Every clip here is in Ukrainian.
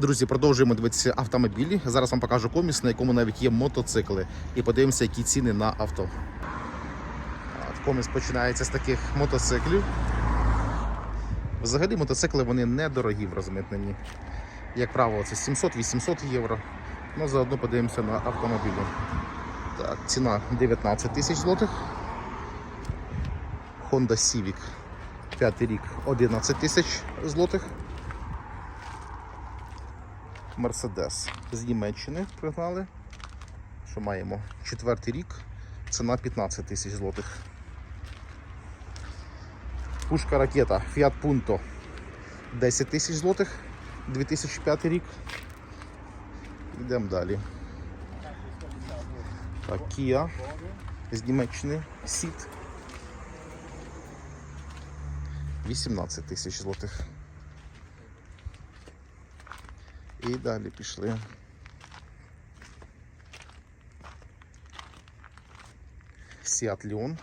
Друзі, продовжуємо дивитися автомобілі. Зараз вам покажу коміс, на якому навіть є мотоцикли. І подивимося, які ціни на авто. Коміс починається з таких мотоциклів. Взагалі мотоцикли вони недорогі в розмитненні. Як правило, це 700-800 євро. Ну, заодно подивимося на автомобілі. Так, ціна 19 тисяч злотих. Honda Civic 5 рік 11 тисяч злотих. Мерседес з Німеччини пригнали. Що маємо? Четвертий рік. Ціна 15 тисяч злотих. Пушка ракета Fiat Punto 10 тисяч злотих. 2005 рік. Йдемо далі. Так, Kia з Німеччини. Сіт. 18 тисяч злотих. І далі пішли. Leon.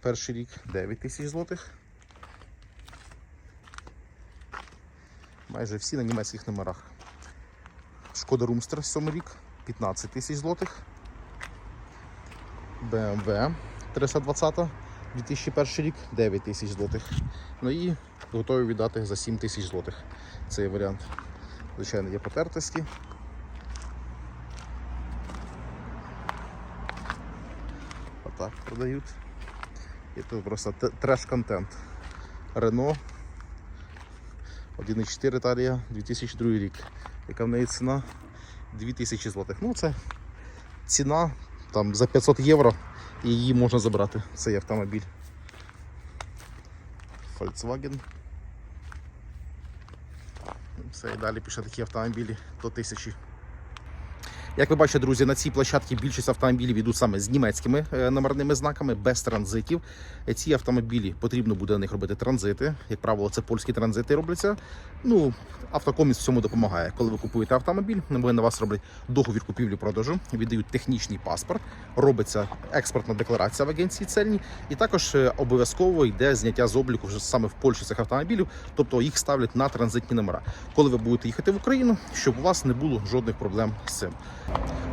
Перший рік 9 тисяч злотих. Майже всі на німецьких номерах. Шкода Румстер 7 рік 15 тисяч злотих. BMW 320 2001 рік 9 тисяч злотих. Ну і готові віддати за 7 тисяч злотих цей варіант. Звичайно, є потертості. Отак продають. І тут просто треш-контент. Рено 1.4 Італія 2002 рік. Яка в неї ціна? 2000 злотих. Ну, це ціна там за 500 євро і її можна забрати. Цей автомобіль. Volkswagen. Все, і далі пішли такі автомобілі до тисячі. Як ви бачите, друзі, на цій площадці більшість автомобілів йдуть саме з німецькими е, номерними знаками, без транзитів. Е, Ці автомобілі потрібно буде на них робити транзити. Як правило, це польські транзити робляться. Ну, автокоміс в цьому допомагає. Коли ви купуєте автомобіль, вони на вас роблять договір купівлі-продажу, віддають технічний паспорт, робиться експортна декларація в агенції цельні, і також е, обов'язково йде зняття з обліку вже саме в Польщі цих автомобілів, тобто їх ставлять на транзитні номера. Коли ви будете їхати в Україну, щоб у вас не було жодних проблем з цим.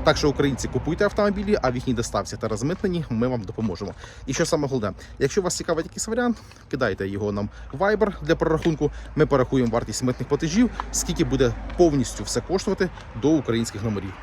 Так що українці купуйте автомобілі, а в їхній доставці та розмитненні ми вам допоможемо. І що саме головне, якщо вас цікавить якийсь варіант, кидайте його нам в Viber для прорахунку. Ми порахуємо вартість митних платежів, скільки буде повністю все коштувати до українських номерів.